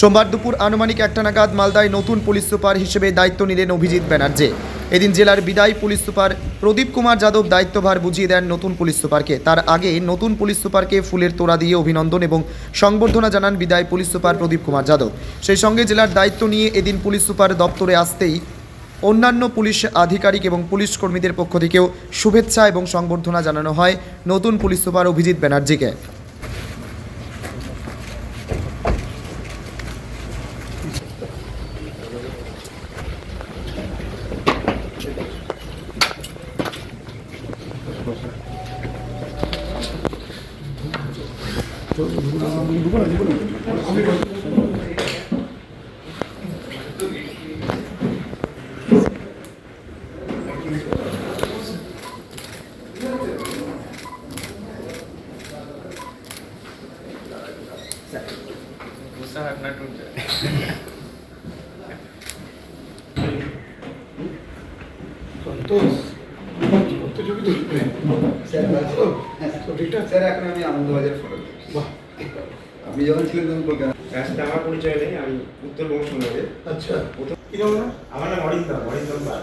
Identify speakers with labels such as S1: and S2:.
S1: সোমবার দুপুর আনুমানিক একটা নাগাদ মালদায় নতুন পুলিশ সুপার হিসেবে দায়িত্ব নিলেন অভিজিৎ ব্যানার্জি। এদিন জেলার বিদায়ী পুলিশ সুপার প্রদীপ কুমার যাদব দায়িত্বভার বুঝিয়ে দেন নতুন পুলিশ সুপারকে। তার আগে নতুন পুলিশ সুপারকে ফুলের তোড়া দিয়ে অভিনন্দন এবং সংবর্ধনা জানান বিদায়ী পুলিশ সুপার প্রদীপ কুমার যাদব। সেই সঙ্গে জেলার দায়িত্ব নিয়ে এদিন পুলিশ সুপার দপ্তরে আসতেই অন্যান্য পুলিশ আধিকারিক এবং পুলিশ কর্মীদের পক্ষ থেকেও শুভেচ্ছা এবং সংবর্ধনা জানানো হয় নতুন পুলিশ সুপার অভিজিৎ ব্যানার্জিকে।
S2: Entonces, ছবি তুলবে
S3: স্যার ব্যস্ত?
S2: তো ঠিকঠাক।
S3: স্যার এখন আমি আনন্দবাজার ফটো
S2: বাহ।
S3: আপনি যখন ছিলেন তখন কলকাতা
S4: আমার পরিচয় নেই আমি উত্তরবঙ্গ সমাজের
S2: আচ্ছা?
S4: আমার নাম অরিন্দম অরিন্দম পাল।